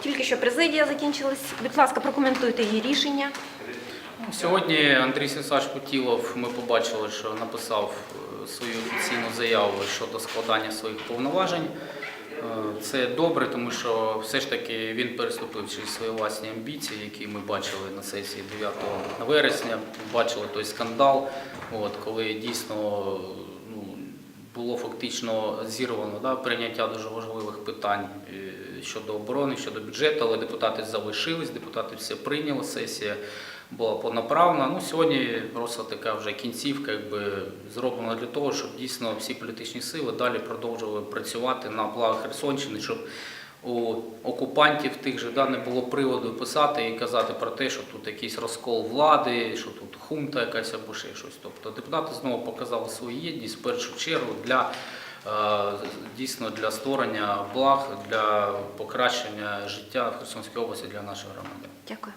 Тільки що президія закінчилась. Будь ласка, прокоментуйте її рішення. Ну, Сьогодні Андрій Сенсач Путілов, ми побачили, що написав е, свою офіційну заяву щодо складання своїх повноважень. Е, Це добре, тому що все ж таки він переступив через свої власні амбіції, які ми бачили на сесії 9 вересня. Бачили той скандал, от, коли дійсно ну, було фактично зірвано да, прийняття дуже важливих питань е, щодо оборони, щодо бюджету, але депутати залишились, депутати все прийняли, сесія була понаправна. Ну, сьогодні просто така вже кінцівка якби, зроблена для того, щоб дійсно всі політичні сили далі продовжували працювати на благо Херсонщини, щоб у окупантів тих же да, не було приводу писати і казати про те, що тут якийсь розкол влади, що тут хунта якась або ще щось. Тобто депутати знову показали свою єдність в першу чергу для е, дійсно для створення благ, для покращення життя в Херсонській області для наших громадян. Дякую.